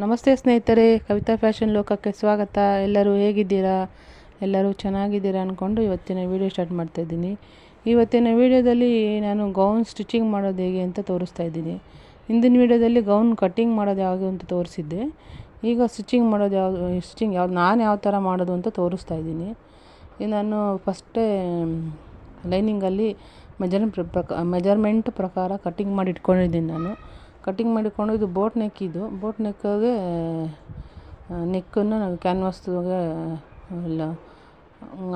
ನಮಸ್ತೆ ಸ್ನೇಹಿತರೆ, ಕವಿತಾ ಫ್ಯಾಷನ್ ಲೋಕಕ್ಕೆ ಸ್ವಾಗತ. ಎಲ್ಲರೂ ಹೇಗಿದ್ದೀರಾ? ಎಲ್ಲರೂ ಚೆನ್ನಾಗಿದ್ದೀರಾ ಅಂದ್ಕೊಂಡು ಇವತ್ತಿನ ವೀಡಿಯೋ ಸ್ಟಾರ್ಟ್ ಮಾಡ್ತಾಯಿದ್ದೀನಿ ಇವತ್ತಿನ ವೀಡಿಯೋದಲ್ಲಿ ನಾನು ಗೌನ್ ಸ್ಟಿಚಿಂಗ್ ಮಾಡೋದು ಹೇಗೆ ಅಂತ ತೋರಿಸ್ತಾ ಇದ್ದೀನಿ. ಹಿಂದಿನ ವೀಡಿಯೋದಲ್ಲಿ ಗೌನ್ ಕಟ್ಟಿಂಗ್ ಮಾಡೋದು ಯಾವುದು ಅಂತ ತೋರಿಸಿದ್ದೆ. ಈಗ ಸ್ಟಿಚಿಂಗ್ ಮಾಡೋದು ಯಾವುದು, ಸ್ಟಿಚಿಂಗ್ ಯಾವ್ದು, ನಾನು ಯಾವ ಥರ ಮಾಡೋದು ಅಂತ ತೋರಿಸ್ತಾ ಇದ್ದೀನಿ. ನಾನು ಫಸ್ಟೇ ಲೈನಿಂಗಲ್ಲಿ ಮೆಜರ್ ಪ್ರಕ, ಮೆಜರ್ಮೆಂಟ್ ಪ್ರಕಾರ ಕಟ್ಟಿಂಗ್ ಮಾಡಿ ಇಟ್ಕೊಂಡಿದ್ದೀನಿ ನಾನು. ಕಟ್ಟಿಂಗ್ ಮಾಡಿಕೊಂಡು ಇದು ಬೋಟ್ ನೆಕ್ ಇದು. ಬೋಟ್ ನೆಕ್ಕಾಗೆ ನೆಕ್ಕನ್ನು ನಾವು ಕ್ಯಾನ್ವಾಸ್ಗೆ ಇಲ್ಲ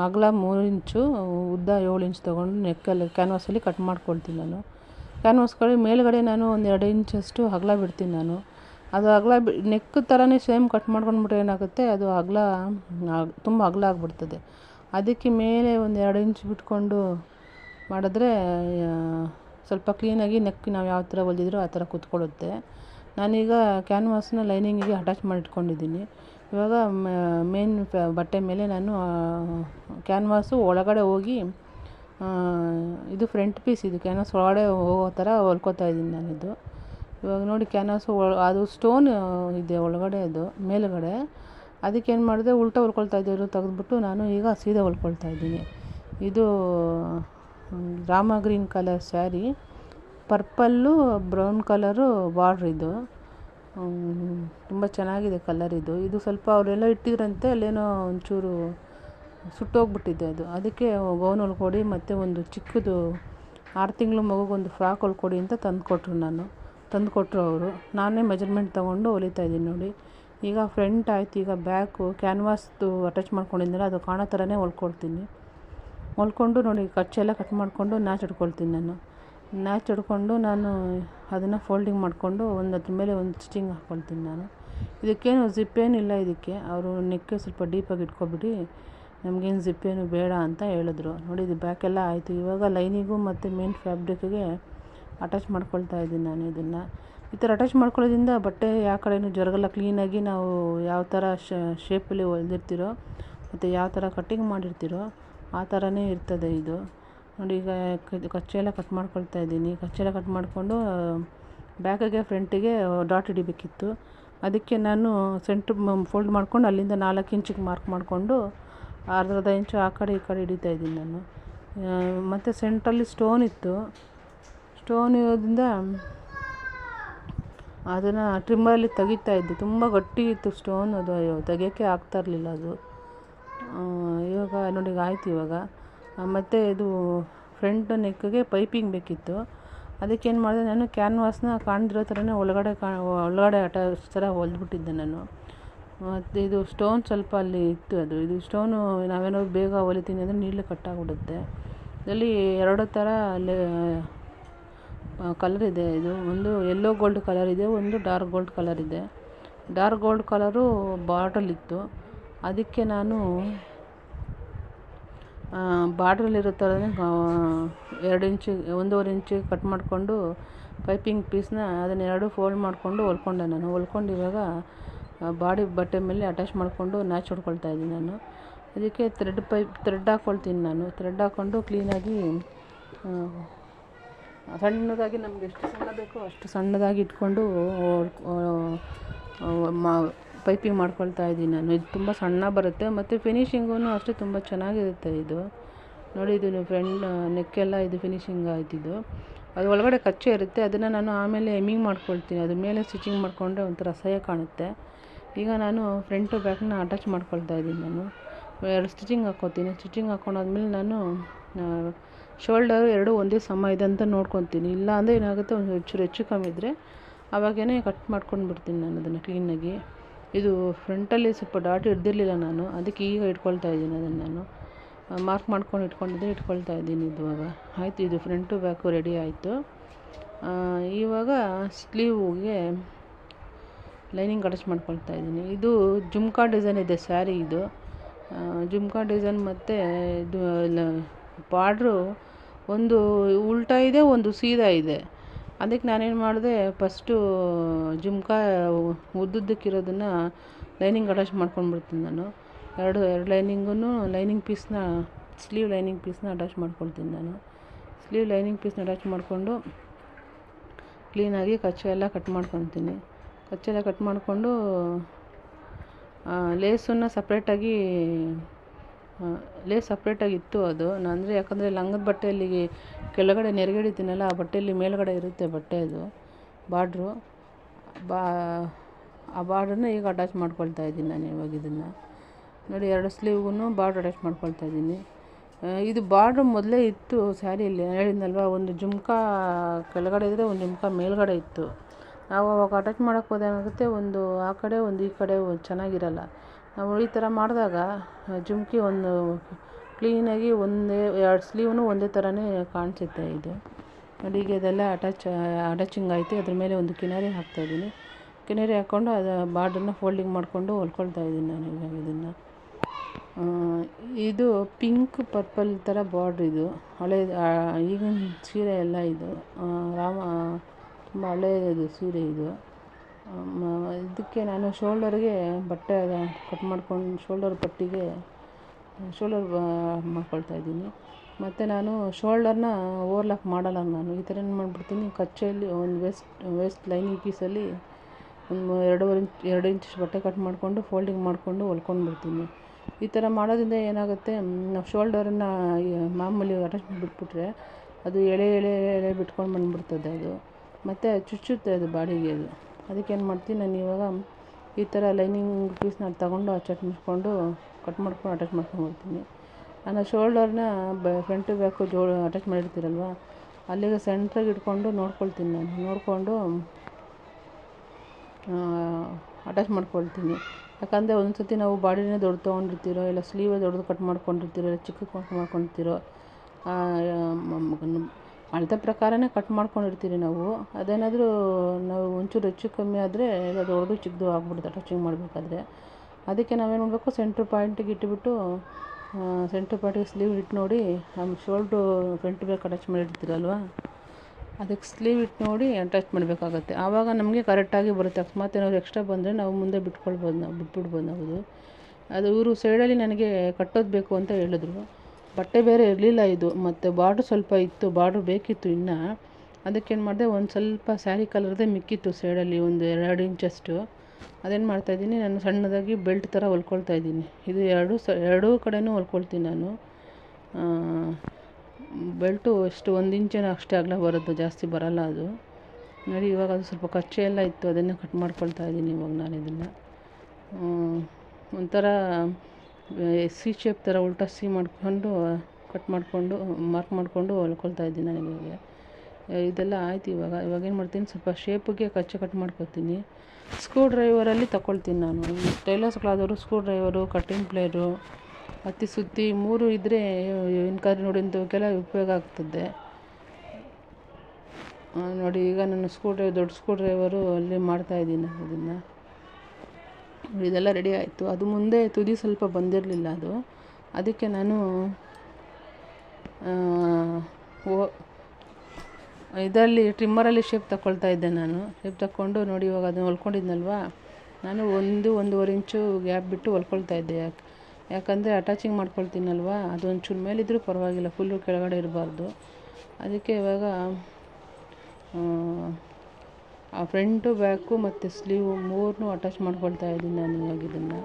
ಅಗಲ ಮೂರು ಇಂಚು, ಉದ್ದ ಏಳು ಇಂಚು ತೊಗೊಂಡು ನೆಕ್ಕಲ್ಲಿ ಕ್ಯಾನ್ವಾಸಲ್ಲಿ ಕಟ್ ಮಾಡ್ಕೊಳ್ತೀನಿ ನಾನು. ಕ್ಯಾನ್ವಾಸ್ಗಳು ಮೇಲುಗಡೆ ನಾನು ಒಂದು ಎರಡು ಇಂಚಷ್ಟು ಅಗಲ ಬಿಡ್ತೀನಿ ನಾನು. ಅದು ಅಗಲ ಬಿ, ನೆಕ್ ಥರನೇ ಸೇಮ್ ಕಟ್ ಮಾಡ್ಕೊಂಡ್ಬಿಟ್ರೆ ಏನಾಗುತ್ತೆ, ಅದು ಅಗಲ ತುಂಬ ಅಗಲ ಆಗಿಬಿಡ್ತದೆ. ಅದಕ್ಕೆ ಮೇಲೆ ಒಂದು ಎರಡು ಇಂಚ್ ಬಿಟ್ಕೊಂಡು ಮಾಡಿದ್ರೆ ಸ್ವಲ್ಪ ಕ್ಲೀನಾಗಿ ನೆಕ್ ನಾವು ಯಾವ ಥರ ಹೊಲಿದಿದ್ರೋ ಆ ಥರ ಕೂತ್ಕೊಳ್ಳುತ್ತೆ. ನಾನೀಗ ಕ್ಯಾನ್ವಾಸ್ನ ಲೈನಿಂಗಿಗೆ ಅಟ್ಯಾಚ್ ಮಾಡಿಟ್ಕೊಂಡಿದ್ದೀನಿ. ಇವಾಗ ಮೇನ್ ಬಟ್ಟೆ ಮೇಲೆ ನಾನು ಕ್ಯಾನ್ವಾಸು ಒಳಗಡೆ ಹೋಗಿ ಇದು ಫ್ರಂಟ್ ಪೀಸ್ ಇದು ಕ್ಯಾನ್ವಾಸ್ ಒಳಗಡೆ ಹೋಗೋ ಥರ ಹೊಲ್ಕೊತಾ ಇದ್ದೀನಿ ನಾನಿದು. ಇವಾಗ ನೋಡಿ ಕ್ಯಾನ್ವಾಸು ಅದು ಸ್ಟೋನ್ ಇದೆ ಒಳಗಡೆ ಅದು, ಮೇಲುಗಡೆ. ಅದಕ್ಕೆ ಏನು ಮಾಡಿದೆ, ಉಲ್ಟಾ ಹೊಲ್ಕೊಳ್ತಾ ಇದ್ದರು ತೆಗೆದ್ಬಿಟ್ಟು ನಾನು ಈಗ ಸೀದಾ ಹೊಲ್ಕೊಳ್ತಾ ಇದ್ದೀನಿ. ಇದು Rama green colour sari. Purple, brown colour border ಇದು. ತುಂಬ ಚೆನ್ನಾಗಿದೆ ಕಲರ್ ಇದು. ಇದು ಸ್ವಲ್ಪ ಅವರೆಲ್ಲ ಇಟ್ಟಿದ್ರಂತೆ, ಅಲ್ಲೇನೋ ಒಂಚೂರು ಸುಟ್ಟೋಗ್ಬಿಟ್ಟಿದೆ ಅದು. ಅದಕ್ಕೆ ಗೌನ್ ಹೊಲ್ಕೊಡಿ, ಮತ್ತು ಒಂದು ಚಿಕ್ಕದು ಆರು ತಿಂಗಳು ಮಗುಗೊಂದು ಫ್ರಾಕ್ ಹೊಲ್ಕೊಡಿ ಅಂತ ತಂದು ಕೊಟ್ಟರು ನಾನು. ತಂದು ಕೊಟ್ಟರು ಅವರು. ನಾನೇ ಮೆಜರ್ಮೆಂಟ್ ತೊಗೊಂಡು ಹೊಲಿತಾ ಇದ್ದೀನಿ ನೋಡಿ. ಈಗ ಫ್ರಂಟ್ ಆಯ್ತು, ಈಗ ಬ್ಯಾಕು, ಕ್ಯಾನ್ವಾಸ್ದು ಅಟ್ಯಾಚ್ ಮಾಡ್ಕೊಂಡಿದ್ದೀನಲ್ಲ ಅದು ಕಾಣೋ ಥರನೇ ಹೊಲ್ಕೊಡ್ತೀನಿ. ಹೊಲ್ಕೊಂಡು ನೋಡಿ ಕಚ್ಚೆಲ್ಲ ಕಟ್ ಮಾಡಿಕೊಂಡು ನ್ಯಾಚ್ ಹಿಡ್ಕೊಳ್ತೀನಿ ನಾನು. ನ್ಯಾಚ್ ಹಿಡ್ಕೊಂಡು ನಾನು ಅದನ್ನು ಫೋಲ್ಡಿಂಗ್ ಮಾಡಿಕೊಂಡು ಒಂದು ಅದ್ರ ಮೇಲೆ ಒಂದು ಸ್ಟಿಚಿಂಗ್ ಹಾಕ್ಕೊಳ್ತೀನಿ ನಾನು. ಇದಕ್ಕೇನು ಜಿಪ್ ಏನಿಲ್ಲ ಇದಕ್ಕೆ. ಅವರು ನೆಕ್ಕೆ ಸ್ವಲ್ಪ ಡೀಪಾಗಿ ಇಟ್ಕೊಬಿಡಿ, ನಮಗೇನು ಜಿಪ್ ಏನು ಬೇಡ ಅಂತ ಹೇಳಿದ್ರು. ನೋಡಿ, ಇದು ಬ್ಯಾಕೆಲ್ಲ ಆಯಿತು. ಇವಾಗ ಲೈನಿಗೂ ಮತ್ತು ಮೇನ್ ಫ್ಯಾಬ್ರಿಕ್ಗೆ ಅಟ್ಯಾಚ್ ಮಾಡ್ಕೊಳ್ತಾ ಇದ್ದೀನಿ ನಾನು ಇದನ್ನು. ಈ ಥರ ಅಟ್ಯಾಚ್ ಮಾಡ್ಕೊಳ್ಳೋದ್ರಿಂದ ಬಟ್ಟೆ ಯಾವ ಕಡೆಯೂ ಜರಗಲ್ಲ. ಕ್ಲೀನಾಗಿ ನಾವು ಯಾವ ಥರ ಶೇಪಲ್ಲಿ ಹೊಲ್ದಿರ್ತೀರೋ, ಮತ್ತು ಯಾವ ಥರ ಕಟ್ಟಿಂಗ್ ಮಾಡಿರ್ತೀರೋ ಆ ಥರನೇ ಇರ್ತದೆ ಇದು. ನೋಡಿ, ಈಗ ಕಚ್ಚೆ ಎಲ್ಲ ಕಟ್ ಮಾಡ್ಕೊಳ್ತಾ ಇದ್ದೀನಿ. ಕಚ್ಚೆ ಎಲ್ಲ ಕಟ್ ಮಾಡಿಕೊಂಡು ಬ್ಯಾಕಿಗೆ ಫ್ರಂಟಿಗೆ ಡಾಟ್ ಹಿಡಿಬೇಕಿತ್ತು. ಅದಕ್ಕೆ ನಾನು ಸೆಂಟ್ರ್ ಫೋಲ್ಡ್ ಮಾಡ್ಕೊಂಡು ಅಲ್ಲಿಂದ ನಾಲ್ಕು ಇಂಚಿಗೆ ಮಾರ್ಕ್ ಮಾಡಿಕೊಂಡು ಅರ್ಧ ಅರ್ಧ ಇಂಚು ಆ ಕಡೆ ಈ ಕಡೆ ಹಿಡಿತಾ ಇದ್ದೀನಿ ನಾನು. ಮತ್ತು ಸೆಂಟ್ರಲ್ಲಿ ಸ್ಟೋನ್ ಇತ್ತು. ಸ್ಟೋನ್ ಇರೋದ್ರಿಂದ ಅದನ್ನು ಟ್ರಿಮ್ಮರಲ್ಲಿ ತೆಗಿತಾ ಇದ್ದೆ. ತುಂಬ ಗಟ್ಟಿ ಇತ್ತು ಸ್ಟೋನ್ ಅದು. ತೆಗಿಯೋಕ್ಕೆ ಆಗ್ತಾ ಇರಲಿಲ್ಲ ಅದು. ಇವಾಗ ನೋಡಿ ಆಯ್ತು ಇವಾಗ. ಮತ್ತು ಇದು ಫ್ರಂಟ್ ನೆಕ್ಗೆ ಪೈಪಿಂಗ್ ಬೇಕಿತ್ತು. ಅದಕ್ಕೇನು ಮಾಡಿದೆ ನಾನು ಕ್ಯಾನ್ವಾಸ್ನ ಕಾಣ್ದಿರೋ ಥರನೇ ಒಳಗಡೆ ಕಾ, ಒಳಗಡೆ ಅಟ್ಯಾಚ್ ಥರ ಹೊಲ್ದ್ಬಿಟ್ಟಿದ್ದೆ ನಾನು. ಮತ್ತು ಇದು ಸ್ಟೋನ್ ಸ್ವಲ್ಪ ಅಲ್ಲಿ ಇತ್ತು ಅದು. ಇದು ಸ್ಟೋನು ನಾವೇನೋ ಬೇಗ ಹೊಲಿತೀನಿ ಅಂದರೆ ನೀರಲ್ಲಿ ಕಟ್ಟಾಗ್ಬಿಡುತ್ತೆ ಇದರಲ್ಲಿ ಎರಡು ಥರ ಅಲ್ಲಿ ಕಲರ್ ಇದೆ ಇದು. ಒಂದು ಯೆಲ್ಲೋ ಗೋಲ್ಡ್ ಕಲರ್ ಇದೆ, ಒಂದು ಡಾರ್ಕ್ ಗೋಲ್ಡ್ ಕಲರ್ ಇದೆ. ಡಾರ್ಕ್ ಗೋಲ್ಡ್ ಕಲರು ಬಾರ್ಡ್ರಲ್ಲಿತ್ತು ಅದಕ್ಕೆ ನಾನು ಬಾರ್ಡ್ರಲ್ಲಿರೋ ಥರನೇ ಎರಡು ಇಂಚು, ಒಂದೂವರೆ ಇಂಚು ಕಟ್ ಮಾಡಿಕೊಂಡು ಪೈಪಿಂಗ್ ಪೀಸ್ನ ಅದನ್ನ ಎರಡು ಫೋಲ್ಡ್ ಮಾಡಿಕೊಂಡು ಹೊಲ್ಕೊಂಡೆ ನಾನು. ಹೊಲ್ಕೊಂಡು ಇವಾಗ ಬಾಡಿ ಬಟ್ಟೆ ಮೇಲೆ ಅಟ್ಯಾಚ್ ಮಾಡಿಕೊಂಡು ನ್ಯಾಚ್ ಹೊಡ್ಕೊಳ್ತಾ ಇದ್ದೀನಿ ನಾನು. ಅದಕ್ಕೆ ಥ್ರೆಡ್ ಪೈಪ್, ಥ್ರೆಡ್ ಹಾಕ್ಕೊಳ್ತೀನಿ ನಾನು. ಥ್ರೆಡ್ ಹಾಕ್ಕೊಂಡು ಕ್ಲೀನಾಗಿ ಸಣ್ಣದಾಗಿ ನಮ್ಗೆ ಎಷ್ಟು ಸಣ್ಣ ಬೇಕೋ ಅಷ್ಟು ಸಣ್ಣದಾಗಿ ಇಟ್ಕೊಂಡು ಮಾ ಪೈಪಿಂಗ್ ಮಾಡ್ಕೊಳ್ತಾ ಇದ್ದೀನಿ ನಾನು. ಇದು ತುಂಬ ಸಣ್ಣ ಬರುತ್ತೆ. ಮತ್ತು ಫಿನಿಶಿಂಗೂ ಅಷ್ಟೇ ತುಂಬ ಚೆನ್ನಾಗಿರುತ್ತೆ ಇದು. ನೋಡಿ, ಇದು ಫ್ರೆಂಡ್ ನೆಕ್ಕೆಲ್ಲ ಇದು ಫಿನಿಶಿಂಗ್ ಆಯ್ತಿದ್ದು ಅದು ಒಳಗಡೆ ಕಚ್ಚೆ ಇರುತ್ತೆ. ಅದನ್ನು ನಾನು ಆಮೇಲೆ ಎಮ್ಮಿಂಗ್ ಮಾಡ್ಕೊಳ್ತೀನಿ. ಅದ್ರ ಮೇಲೆ ಸ್ಟಿಚಿಂಗ್ ಮಾಡಿಕೊಂಡ್ರೆ ಒಂಥರ ಅಸಹ್ಯ ಕಾಣುತ್ತೆ. ಈಗ ನಾನು ಫ್ರಂಟು ಬ್ಯಾಕ್ನ ಅಟ್ಯಾಚ್ ಮಾಡ್ಕೊಳ್ತಾ ಇದ್ದೀನಿ ನಾನು. ಎರಡು ಸ್ಟಿಚಿಂಗ್ ಹಾಕ್ಕೊತೀನಿ. ಸ್ಟಿಚಿಂಗ್ ಹಾಕ್ಕೊಂಡಾದ್ಮೇಲೆ ನಾನು ಶೋಲ್ಡರ್ ಎರಡು ಒಂದೇ ಸಮ ಇದೆ ಅಂತ ನೋಡ್ಕೊತೀನಿ. ಇಲ್ಲ ಅಂದರೆ ಏನಾಗುತ್ತೆ, ಒಂದು ಹೆಚ್ಚು ಹೆಚ್ಚು ಕಮ್ಮಿ ಇದ್ದರೆ ಆವಾಗೇ ಕಟ್ ಮಾಡ್ಕೊಂಡು ಬಿಡ್ತೀನಿ ನಾನು ಅದನ್ನು ಕ್ಲೀನಾಗಿ ಇದು ಫ್ರಂಟಲ್ಲಿ ಸ್ವಲ್ಪ ಡಾಟ್ ಹಿಡ್ದಿರ್ಲಿಲ್ಲ ನಾನು. ಅದಕ್ಕೆ ಈಗ ಇಟ್ಕೊಳ್ತಾ ಇದ್ದೀನಿ ಅದನ್ನು ನಾನು. ಮಾರ್ಕ್ ಮಾಡ್ಕೊಂಡು ಇಟ್ಕೊಂಡಿದ್ದೆ, ಇಟ್ಕೊಳ್ತಾ ಇದ್ದೀನಿ ಇದುವಾಗ. ಆಯಿತು, ಇದು ಫ್ರಂಟು ಬ್ಯಾಕು ರೆಡಿ ಆಯಿತು. ಇವಾಗ ಸ್ಲೀವ್ಗೆ ಲೈನಿಂಗ್ ಅಟ್ಯಾಚ್ ಮಾಡ್ಕೊಳ್ತಾ ಇದ್ದೀನಿ. ಇದು ಜುಮ್ಕಾ ಡಿಸೈನ್ ಇದೆ ಸ್ಯಾರಿ ಇದು. ಜುಮ್ಕಾ ಡಿಸೈನ್ ಮತ್ತು ಇದು ಬಾರ್ಡ್ರು ಒಂದು ಉಲ್ಟಾ ಇದೆ, ಒಂದು ಸೀದಾ ಇದೆ. ಅದಕ್ಕೆ ನಾನೇನು ಮಾಡಿದೆ ಫಸ್ಟು ಜುಮ್ಕಾ ಉದ್ದುದ್ದಕ್ಕಿರೋದನ್ನು ಲೈನಿಂಗ್ ಅಟ್ಯಾಚ್ ಮಾಡ್ಕೊಂಡ್ಬಿಡ್ತೀನಿ ನಾನು. ಎರಡು ಎರಡು ಲೈನಿಂಗೂ ಲೈನಿಂಗ್ ಪೀಸ್ನ ಸ್ಲೀವ್ ಲೈನಿಂಗ್ ಪೀಸ್ನ ಅಟ್ಯಾಚ್ ಮಾಡ್ಕೊಳ್ತೀನಿ ನಾನು. ಸ್ಲೀವ್ ಲೈನಿಂಗ್ ಪೀಸ್ನ ಅಟ್ಯಾಚ್ ಮಾಡಿಕೊಂಡು ಕ್ಲೀನಾಗಿ ಕಚ್ಚೆ ಎಲ್ಲ ಕಟ್ ಮಾಡ್ಕೊತೀನಿ. ಕಚ್ಚೆಲ್ಲ ಕಟ್ ಮಾಡಿಕೊಂಡು ಲೇಸನ್ನು ಸಪ್ರೇಟಾಗಿ ಲೇಸ್ ಸಪ್ರೇಟಾಗಿತ್ತು ಅದು. ಅಂದರೆ ಯಾಕಂದರೆ ಲಂಗದ ಬಟ್ಟೆಯಲ್ಲಿ ಕೆಳಗಡೆ ನೆರಗಿಡಿತೀನಲ್ಲ ಆ ಬಟ್ಟೆಯಲ್ಲಿ ಮೇಲ್ಗಡೆ ಇರುತ್ತೆ ಬಟ್ಟೆ ಅದು, ಬಾರ್ಡ್ರು. ಬಾ, ಆ ಬಾರ್ಡ್ರನ್ನ ಈಗ ಅಟ್ಯಾಚ್ ಮಾಡ್ಕೊಳ್ತಾ ಇದ್ದೀನಿ ನಾನು ಇವಾಗ ಇದನ್ನು. ನೋಡಿ, ಎರಡು ಸ್ಲೀವ್ಗೂ ಬಾರ್ಡ್ರ್ ಅಟ್ಯಾಚ್ ಮಾಡ್ಕೊಳ್ತಾ ಇದ್ದೀನಿ. ಇದು ಬಾರ್ಡ್ರ್ ಮೊದಲೇ ಇತ್ತು ಸ್ಯಾರಿಯಲ್ಲಿ. ಹೇಳಿದ್ನಲ್ವ, ಒಂದು ಜುಮ್ಕ ಕೆಳಗಡೆ ಇದ್ದರೆ ಒಂದು ಜುಮ್ಕ ಮೇಲ್ಗಡೆ ಇತ್ತು. ನಾವು ಅವಾಗ ಅಟ್ಯಾಚ್ ಮಾಡೋಕ್ಕೆ ಹೋದಾಗುತ್ತೆ ಒಂದು ಆ ಕಡೆ, ಒಂದು ಈ ಕಡೆ ಚೆನ್ನಾಗಿರಲ್ಲ. ನಾವು ಈ ಥರ ಮಾಡಿದಾಗ ಜುಮ್ಕಿ ಒಂದು ಕ್ಲೀನಾಗಿ ಒಂದೇ, ಎರಡು ಸ್ಲೀವ್ನು ಒಂದೇ ಥರನೇ ಕಾಣಿಸುತ್ತೆ ಇದು. ನೋಡಿ, ಈಗ ಇದೆಲ್ಲ ಅಟ್ಯಾಚ್ ಅಟ್ಯಾಚಿಂಗ್ ಆಯಿತು. ಅದ್ರ ಮೇಲೆ ಒಂದು ಕಿನಾರಿ ಹಾಕ್ತಾಯಿದ್ದೀನಿ ಕಿನಾರಿ ಹಾಕ್ಕೊಂಡು ಅದು ಬಾರ್ಡ್ರನ್ನ ಫೋಲ್ಡಿಂಗ್ ಮಾಡಿಕೊಂಡು ಹೊಲ್ಕೊಳ್ತಾ ಇದ್ದೀನಿ ನಾನು ಇವಾಗ ಇದನ್ನು. ಇದು ಪಿಂಕ್ ಪರ್ಪಲ್ ಥರ ಬಾರ್ಡ್ರ್ ಇದು. ಹಳೆ ಈಗಿನ ಸೀರೆ ಎಲ್ಲ ಇದು. ರಾಮ ತುಂಬ ಹಳೆಯದು ಸೀರೆ ಇದು. ಇದಕ್ಕೆ ನಾನು ಶೋಲ್ಡರ್ಗೆ ಬಟ್ಟೆ ಕಟ್ ಮಾಡ್ಕೊಂಡು ಶೋಲ್ಡರ್ ಪಟ್ಟಿಗೆ, ಶೋಲ್ಡರ್ ಮಾಡ್ಕೊಳ್ತಾ ಇದ್ದೀನಿ. ಮತ್ತು ನಾನು ಶೋಲ್ಡರ್ನ ಓವರ್ಲಾಕ್ ಮಾಡೋಲ್ಲ ನಾನು. ಈ ಥರ ಏನು ಮಾಡಿಬಿಡ್ತೀನಿ? ಕಚ್ಚೆಯಲ್ಲಿ ಒಂದು ವೇಸ್ಟ್ ವೇಸ್ಟ್ ಲೈನಿಂಗ್ ಪೀಸಲ್ಲಿ ಒಂದು ಎರಡೂವರೆ ಇಂಚ್, ಎರಡು ಇಂಚ್ ಬಟ್ಟೆ ಕಟ್ ಮಾಡಿಕೊಂಡು ಫೋಲ್ಡಿಂಗ್ ಮಾಡಿಕೊಂಡು ಹೊಲ್ಕೊಂಡ್ಬಿಡ್ತೀನಿ ಈ ಥರ ಮಾಡೋದ್ರಿಂದ ಏನಾಗುತ್ತೆ? ನಾವು ಶೋಲ್ಡರನ್ನು ಮಾಮೂಲಿ ಅಟ್ಯಾಚ್ ಬಿಟ್ಬಿಟ್ರೆ ಅದು ಎಳೆ ಎಳೆ ಎಳೆ ಬಿಟ್ಕೊಂಡು ಬಂದ್ಬಿಡ್ತದೆ ಅದು. ಮತ್ತು ಚುಚ್ಚುತ್ತೆ ಅದು ಬಾಡಿಗೆ ಅದು. ಅದಕ್ಕೆ ಏನು ಮಾಡ್ತೀನಿ, ನಾನು ಇವಾಗ ಈ ಥರ ಲೈನಿಂಗ್ ಪೀಸ್ನ ತಗೊಂಡು ಅಟ್ಯಾಚ್ ಮಾಡಿಕೊಂಡು ಕಟ್ ಮಾಡ್ಕೊಂಡು ಅಟ್ಯಾಚ್ ಮಾಡ್ಕೊಂಡ್ಬಿಡ್ತೀನಿ ನಾನು ಶೋಲ್ಡರ್ನ ಬ ಫ್ರಂಟು ಬ್ಯಾಕು ಜೋ ಅಟ್ಯಾಚ್ ಮಾಡಿರ್ತೀರಲ್ವ, ಅಲ್ಲಿಗೆ ಸೆಂಟ್ರಾಗಿ ಇಟ್ಕೊಂಡು ನೋಡ್ಕೊಳ್ತೀನಿ ನಾನು. ನೋಡಿಕೊಂಡು ಅಟ್ಯಾಚ್ ಮಾಡ್ಕೊಳ್ತೀನಿ. ಯಾಕಂದರೆ ಒಂದು ಸತಿ ನಾವು ಬಾಡಿನೇ ದೊಡ್ಡ ತೊಗೊಂಡಿರ್ತೀರೋ, ಇಲ್ಲ ಸ್ಲೀವೇ ದೊಡ್ಡದು ಕಟ್ ಮಾಡ್ಕೊಂಡಿರ್ತೀರೋ, ಇಲ್ಲ ಚಿಕ್ಕದು ಕಟ್ ಮಾಡ್ಕೊಂಡಿರ್ತೀರೋ ಅಳತೆ ಪ್ರಕಾರನೇ ಕಟ್ ಮಾಡ್ಕೊಂಡಿರ್ತೀರಿ ನಾವು. ಅದೇನಾದರೂ ನಾವು ಒಂಚೂರು ಹೆಚ್ಚು ಕಮ್ಮಿ ಆದರೆ ಇಲ್ಲ ದೊಡ್ಡದು ಚಿಕ್ಕದು ಆಗ್ಬಿಡುತ್ತೆ ಟಚಿಂಗ್ ಮಾಡಬೇಕಾದ್ರೆ. ಅದಕ್ಕೆ ನಾವೇನು ಮಾಡಬೇಕು? ಸೆಂಟ್ರ್ ಪಾಯಿಂಟಿಗೆ ಇಟ್ಬಿಟ್ಟು ಸೆಂಟ್ರ್ ಪಾಯಿಂಟಿಗೆ ಸ್ಲೀವ್ ಇಟ್ಟು ನೋಡಿ ನಮ್ಮ ಶೋಲ್ಡ್ರು ಫ್ರಂಟ್ ಬ್ಯಾಕ್ ಅಟ್ಯಾಚ್ ಮಾಡಿರ್ತೀರಲ್ವ? ಅದಕ್ಕೆ ಸ್ಲೀವ್ ಇಟ್ಟು ನೋಡಿ ಅಟ್ಯಾಚ್ ಮಾಡಬೇಕಾಗತ್ತೆ. ಆವಾಗ ನಮಗೆ ಕರೆಕ್ಟಾಗಿ ಬರುತ್ತೆ. ಅಕಸ್ಮಾತ್ ಏನಾದ್ರು ಎಕ್ಸ್ಟ್ರಾ ಬಂದರೆ ನಾವು ಮುಂದೆ ಬಿಟ್ಕೊಳ್ಬೋದು ನಾವು ಬಿಟ್ಬಿಡ್ಬೋದು ನಾವು ಅದು ಇವರು ಸೈಡಲ್ಲಿ ನನಗೆ ಕಟ್ಟೋದು ಬೇಕು ಅಂತ ಹೇಳಿದ್ರು. ಬಟ್ಟೆ ಬೇರೆ ಇರಲಿಲ್ಲ ಇದು, ಮತ್ತು ಬಾರ್ಡ್ರ್ ಸ್ವಲ್ಪ ಇತ್ತು, ಬಾರ್ಡ್ರ್ ಬೇಕಿತ್ತು ಇನ್ನು. ಅದಕ್ಕೇನು ಮಾಡಿದೆ, ಒಂದು ಸ್ವಲ್ಪ ಸ್ಯಾರಿ ಕಲರ್ದೇ ಮಿಕ್ಕಿತ್ತು ಸೈಡಲ್ಲಿ, ಒಂದು ಎರಡು ಇಂಚಷ್ಟು. ಅದೇನು ಮಾಡ್ತಾಯಿದ್ದೀನಿ ನಾನು ಸಣ್ಣದಾಗಿ ಬೆಲ್ಟ್ ಥರ ಹೊಲ್ಕೊಳ್ತಾ ಇದ್ದೀನಿ. ಇದು ಎರಡು ಸ, ಎರಡೂ ಕಡೆಯೂ ಹೊಲ್ಕೊಳ್ತೀನಿ ನಾನು. ಬೆಲ್ಟು ಎಷ್ಟು ಒಂದು ಇಂಚೇನೋ ಅಷ್ಟೇ ಅಗಲ ಬರೋದು, ಜಾಸ್ತಿ ಬರಲ್ಲ ಅದು. ನೋಡಿ, ಇವಾಗ ಅದು ಸ್ವಲ್ಪ ಕಚ್ಚೆ ಎಲ್ಲ ಇತ್ತು, ಅದನ್ನು ಕಟ್ ಮಾಡ್ಕೊಳ್ತಾ ಇದ್ದೀನಿ ಇವಾಗ ನಾನು ಇದನ್ನು ಒಂಥರ ಸಿ ಶೇಪ್ ಥರ ಉಲ್ಟಾ ಸಿ ಮಾಡಿಕೊಂಡು ಕಟ್ ಮಾಡಿಕೊಂಡು ಮಾರ್ಕ್ ಮಾಡಿಕೊಂಡು ಹೊಲ್ಕೊಳ್ತಾ ಇದ್ದೀನಿ ನಾನು ಇವಾಗ. ಇದೆಲ್ಲ ಆಯ್ತು ಇವಾಗ. ಇವಾಗ ಏನು ಮಾಡ್ತೀನಿ, ಸ್ವಲ್ಪ ಶೇಪಿಗೆ ಕಚ್ಚೆ ಕಟ್ ಮಾಡ್ಕೊತೀನಿ. ಸ್ಕ್ರೂ ಡ್ರೈವರಲ್ಲಿ ತಗೊಳ್ತೀನಿ ನಾನು. ಟೈಲರ್ಸ್ ಟೈಲರ್ಸ್ಗಳಾದವರು ಸ್ಕ್ರೂ ಡ್ರೈವರು ಕಟ್ಟಿಂಗ್ ಪ್ಲೇರು ಅತಿ ಸುತ್ತಿ ಮೂರು ಇದ್ದರೆ ಇನ್ಕಾದ್ರೆ ನೋಡಿ ಇಂಥವಕ್ಕೆಲ್ಲ ಉಪಯೋಗ ಆಗ್ತದೆ. ನೋಡಿ, ಈಗ ನಾನು ಸ್ಕ್ರೂ ಡ್ರೈವರ್ ದೊಡ್ಡ ಸ್ಕ್ರೂ ಡ್ರೈವರು ಅಲ್ಲಿ ಮಾಡ್ತಾಯಿದ್ದೀನಿ ಅದನ್ನು. ಇದೆಲ್ಲ ರೆಡಿ ಆಯಿತು. ಅದು ಮುಂದೆ ತುದಿ ಸ್ವಲ್ಪ ಬಂದಿರಲಿಲ್ಲ ಅದು. ಅದಕ್ಕೆ ನಾನು ಓ, ಇದರಲ್ಲಿ ಟ್ರಿಮ್ಮರಲ್ಲಿ ಶೇಪ್ ತಗೊಳ್ತಾ ಇದ್ದೆ ನಾನು. ಶೇಪ್ ತಗೊಂಡು ನೋಡಿ ಇವಾಗ ಅದನ್ನ ಹೊಲ್ಕೊಂಡಿದ್ನಲ್ವಾ? ನಾನು ಒಂದು, ಒಂದೂವರೆ ಇಂಚು ಗ್ಯಾಪ್ ಬಿಟ್ಟು ಹೊಲ್ಕೊಳ್ತಾ ಇದ್ದೆ. ಯಾಕೆ, ಯಾಕಂದರೆ ಅಟ್ಯಾಚಿಂಗ್ ಮಾಡ್ಕೊಳ್ತೀನಲ್ವ? ಅದು ಒಂಚೂರು ಮೇಲಿದ್ದರೂ ಪರವಾಗಿಲ್ಲ. ಫುಲ್ಲು ಕೆಳಗಡೆ ಇರಬಾರ್ದು. ಅದಕ್ಕೆ ಇವಾಗ ಆ ಫ್ರಂಟು, ಬ್ಯಾಕು ಮತ್ತು ಸ್ಲೀವು ಮೂರನ್ನೂ ಅಟ್ಯಾಚ್ ಮಾಡ್ಕೊಳ್ತಾ ಇದ್ದೀನಿ ನಾನು ಇವಾಗ ಇದನ್ನು.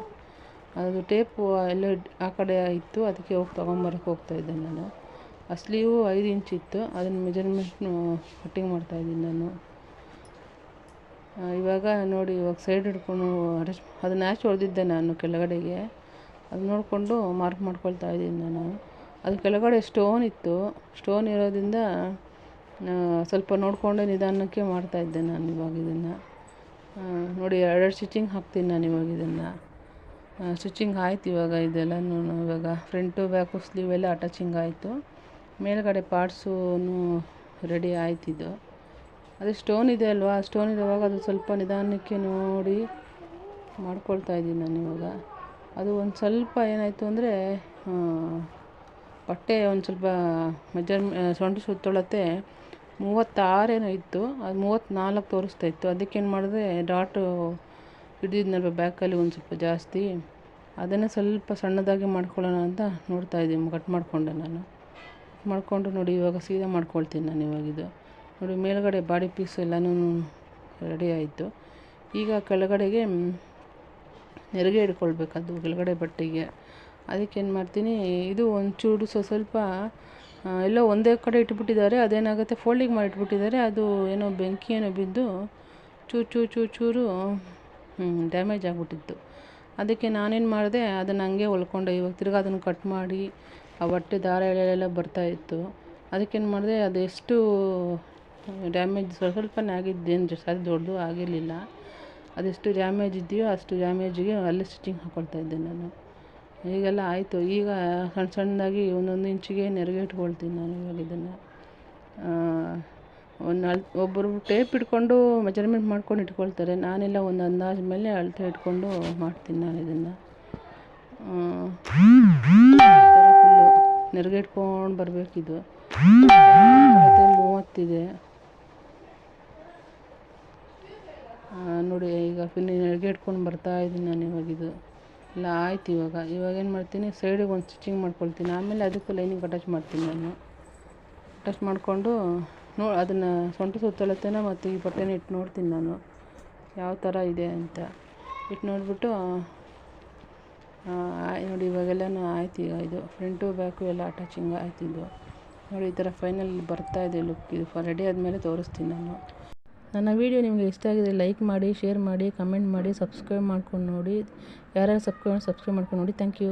ಅದು ಟೇಪು ಎಲ್ಲ ಆ ಕಡೆ ಇತ್ತು, ಅದಕ್ಕೆ ಹೋಗಿ ತೊಗೊಂಬರಕ್ಕೆ ಹೋಗ್ತಾಯಿದ್ದೆ ನಾನು. ಆ ಸ್ಲೀವು ಐದು ಇಂಚ್ ಇತ್ತು, ಅದನ್ನು ಮೆಜರ್ಮೆಂಟ್ನು ಕಟ್ಟಿಂಗ್ ಮಾಡ್ತಾಯಿದ್ದೀನಿ ನಾನು. ಇವಾಗ ನೋಡಿ, ಇವಾಗ ಸೈಡ್ ಹಿಡ್ಕೊಂಡು ಅಟ್ಯಾಚ್ ಅದನ್ನ ಆಚೆ ಹೊಡೆದಿದ್ದೆ ನಾನು ಕೆಳಗಡೆಗೆ. ಅದು ನೋಡಿಕೊಂಡು ಮಾರ್ಕ್ ಮಾಡ್ಕೊಳ್ತಾ ಇದ್ದೀನಿ ನಾನು. ಅದು ಕೆಳಗಡೆ ಸ್ಟೋನ್ ಇತ್ತು, ಸ್ಟೋನ್ ಇರೋದ್ರಿಂದ ಸ್ವಲ್ಪ ನೋಡಿಕೊಂಡು ನಿಧಾನಕ್ಕೆ ಮಾಡ್ತಾಯಿದ್ದೆ ನಾನು ಇವಾಗ ಇದನ್ನು. ನೋಡಿ, ಎರಡೆರಡು ಸ್ಟಿಚಿಂಗ್ ಹಾಕ್ತೀನಿ ನಾನು ಇವಾಗ ಇದನ್ನು. ಸ್ಟಿಚಿಂಗ್ ಆಯ್ತು ಇವಾಗ ಇದೆಲ್ಲನೂ ಇವಾಗ ಫ್ರಂಟು ಬ್ಯಾಕು ಸ್ಲೀವ್ ಎಲ್ಲ ಅಟ್ಯಾಚಿಂಗ್ ಆಯಿತು. ಮೇಲ್ಗಡೆ ಪಾರ್ಟ್ಸೂ ರೆಡಿ ಆಯ್ತಿದ್ದು ಅದೇ ಸ್ಟೋನ್ ಇದೆ ಅಲ್ವಾ? ಸ್ಟೋನ್ ಇರುವಾಗ ಅದು ಸ್ವಲ್ಪ ನಿಧಾನಕ್ಕೆ ನೋಡಿ ಮಾಡ್ಕೊಳ್ತಾ ಇದ್ದೀನಿ ನಾನು ಇವಾಗ. ಅದು ಒಂದು ಸ್ವಲ್ಪ ಏನಾಯಿತು ಅಂದರೆ ಬಟ್ಟೆ ಒಂದು ಸ್ವಲ್ಪ ಮೆಜರ್ ಸೊಂಟ ಸುತ್ತಳತೆ ಮೂವತ್ತಾರೇನೋ ಇತ್ತು. ಅದು ಮೂವತ್ತ್ನಾಲ್ಕು ತೋರಿಸ್ತಾ ಇತ್ತು. ಅದಕ್ಕೇನು ಮಾಡಿದೆ, ಡಾಟು ಹಿಡಿದಿದ್ನಲ್ವ ಬ್ಯಾಕಲ್ಲಿ ಒಂದು ಸ್ವಲ್ಪ ಜಾಸ್ತಿ. ಅದನ್ನು ಸ್ವಲ್ಪ ಸಣ್ಣದಾಗಿ ಮಾಡ್ಕೊಳ್ಳೋಣ ಅಂತ ನೋಡ್ತಾ ಇದ್ದೀನಿ. ಕಟ್ ಮಾಡಿಕೊಂಡೆ ನಾನು. ಮಾಡಿಕೊಂಡು ನೋಡಿ, ಇವಾಗ ಸೀದಾ ಮಾಡ್ಕೊಳ್ತೀನಿ ನಾನು ಇವಾಗ ಇದು. ನೋಡಿ, ಮೇಲುಗಡೆ ಬಾಡಿ ಪೀಸ್ ಎಲ್ಲನೂ ರೆಡಿ ಆಯಿತು. ಈಗ ಕೆಳಗಡೆಗೆ ನೆರಿಗೆ ಹಿಡ್ಕೊಳ್ಬೇಕದು ಕೆಳಗಡೆ ಬಟ್ಟೆಗೆ. ಅದಕ್ಕೇನು ಮಾಡ್ತೀನಿ, ಇದು ಒಂಚೂರು ಸ್ವ ಸ್ವಲ್ಪ ಎಲ್ಲೋ ಒಂದೇ ಕಡೆ ಇಟ್ಬಿಟ್ಟಿದ್ದಾರೆ, ಅದೇನಾಗುತ್ತೆ ಫೋಲ್ಡಿಂಗ್ ಮಾಡಿ ಇಟ್ಬಿಟ್ಟಿದ್ದಾರೆ, ಅದು ಏನೋ ಬೆಂಕಿ ಏನೋ ಬಿದ್ದು ಚೂರು ಚೂರು ಚೂರು ಚೂರು ಡ್ಯಾಮೇಜ್ ಆಗಿಬಿಟ್ಟಿತ್ತು. ಅದಕ್ಕೆ ನಾನೇನು ಮಾಡಿದೆ, ಅದನ್ನು ಹಂಗೆ ಹೊಲ್ಕೊಂಡೆ ಇವಾಗ ತಿರ್ಗಿ ಅದನ್ನು ಕಟ್ ಮಾಡಿ, ಆ ಬಟ್ಟೆ ದಾರ ಎಳೆಯೆಲ್ಲ ಬರ್ತಾಯಿತ್ತು ಅದಕ್ಕೇನು ಮಾಡಿದೆ, ಅದೆಷ್ಟು ಡ್ಯಾಮೇಜ್ ಸ್ವಲ್ಪ ಸ್ವಲ್ಪನೇ ಆಗಿದ್ದೇನು ಸರಿ ದೊಡ್ಡದು ಆಗಿರಲಿಲ್ಲ. ಅದೆಷ್ಟು ಡ್ಯಾಮೇಜ್ ಇದೆಯೋ ಅಷ್ಟು ಡ್ಯಾಮೇಜಿಗೆ ಅಲ್ಲೇ ಸ್ಟಿಚಿಂಗ್ ಹಾಕ್ಕೊಳ್ತಾ ಇದ್ದೆ ನಾನು. ಈಗೆಲ್ಲ ಆಯಿತು. ಈಗ ಸಣ್ಣ ಸಣ್ಣದಾಗಿ ಒಂದೊಂದು ಇಂಚಿಗೆ ನೆರಿಗೆ ಇಟ್ಕೊಳ್ತೀನಿ ನಾನು ಇವಾಗ ಇದನ್ನು. ಒಂದು ಅಳ್ ಒಬ್ಬರು ಟೇಪ್ ಇಟ್ಕೊಂಡು ಮೆಜರ್ಮೆಂಟ್ ಮಾಡ್ಕೊಂಡು ಇಟ್ಕೊಳ್ತಾರೆ. ನಾನೆಲ್ಲ ಒಂದು ಅಂದಾಜು ಮೇಲೆ ಅಳತೆ ಇಟ್ಕೊಂಡು ಮಾಡ್ತೀನಿ ನಾನು ಇದನ್ನು. ಫುಲ್ಲು ನೆರಿಗೆ ಇಟ್ಕೊಂಡು ಬರಬೇಕಿದು ಮೂವತ್ತಿದೆ. ನೋಡಿ, ಈಗ ನೆರಿಗೆ ಇಟ್ಕೊಂಡು ಬರ್ತಾ ಇದ್ದೀನಿ ನಾನು ಇವಾಗಿದು ಎಲ್ಲ ಆಯ್ತು ಇವಾಗ. ಇವಾಗ ಏನು ಮಾಡ್ತೀನಿ? ಸೈಡಿಗೆ ಒಂದು ಸ್ಟಿಚಿಂಗ್ ಮಾಡ್ಕೊಳ್ತೀನಿ. ಆಮೇಲೆ ಅದಕ್ಕೂ ಲೈನಿಂಗ್ ಅಟ್ಯಾಚ್ ಮಾಡ್ತೀನಿ ನಾನು. ಅಟ್ಯಾಚ್ ಮಾಡಿಕೊಂಡು ನೋ, ಅದನ್ನು ಸೊಂಟ ಸುತ್ತಳತೆನ ಮತ್ತು ಈ ಬಟ್ಟೆನ ಇಟ್ಟು ನೋಡ್ತೀನಿ ನಾನು. ಯಾವ ಥರ ಇದೆ ಅಂತ. ಇಟ್ಟು ನೋಡಿಬಿಟ್ಟು ನೋಡಿ, ಇವಾಗೆಲ್ಲನೂ ಆಯ್ತು ಈಗ ಇದು. ಫ್ರಂಟು ಬ್ಯಾಕು ಎಲ್ಲ ಅಟ್ಯಾಚಿಂಗ್ ಆಯ್ತು ಇದು. ನೋಡಿ, ಈ ಥರ ಫೈನಲ್ ಬರ್ತಾ ಇದೆ ಲುಕ್ ಇದು. ರೆಡಿ ಆದಮೇಲೆ ತೋರಿಸ್ತೀನಿ ನಾನು. ನನ್ನ ವೀಡಿಯೋ ನಿಮಗೆ ಇಷ್ಟ ಆಗಿದೆ ಲೈಕ್ ಮಾಡಿ, ಶೇರ್ ಮಾಡಿ, ಕಮೆಂಟ್ ಮಾಡಿ, ಸಬ್ಸ್ಕ್ರೈಬ್ ಮಾಡ್ಕೊಂಡು ನೋಡಿ. ಯಾರ್ಯಾರು ಸಬ್ಸ್ಕ್ರೈಬ್ ಸಬ್ಸ್ಕ್ರೈಬ್ ಮಾಡ್ಕೊಂಡು ನೋಡಿ. Thank you.